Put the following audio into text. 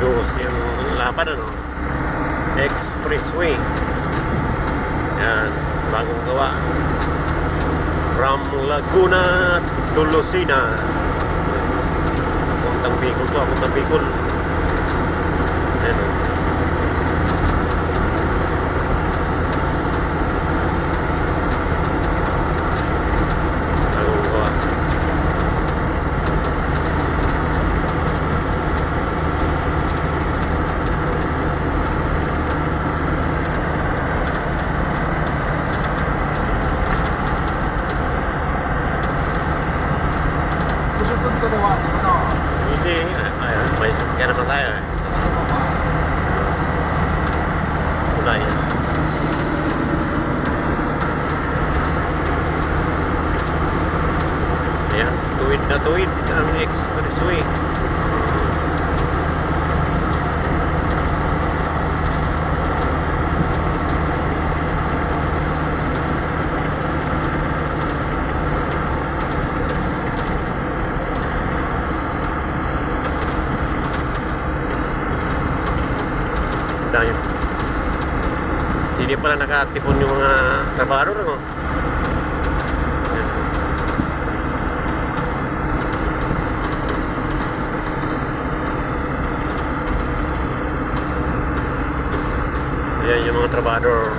Tacloban ano expressway. Yan bagong gawa from Laguna to Lucena puntang Bicol to puntang Bicol yan o. bagong gawa Gusto ko ito daw, ano? hindi ayun may sasakyan naman tayo eh Wala yan. Ayan, tuwid na tuwid ang expressway. Dahil hindi pala nakatipon yung mga trabador no? Ayan yung mga trabador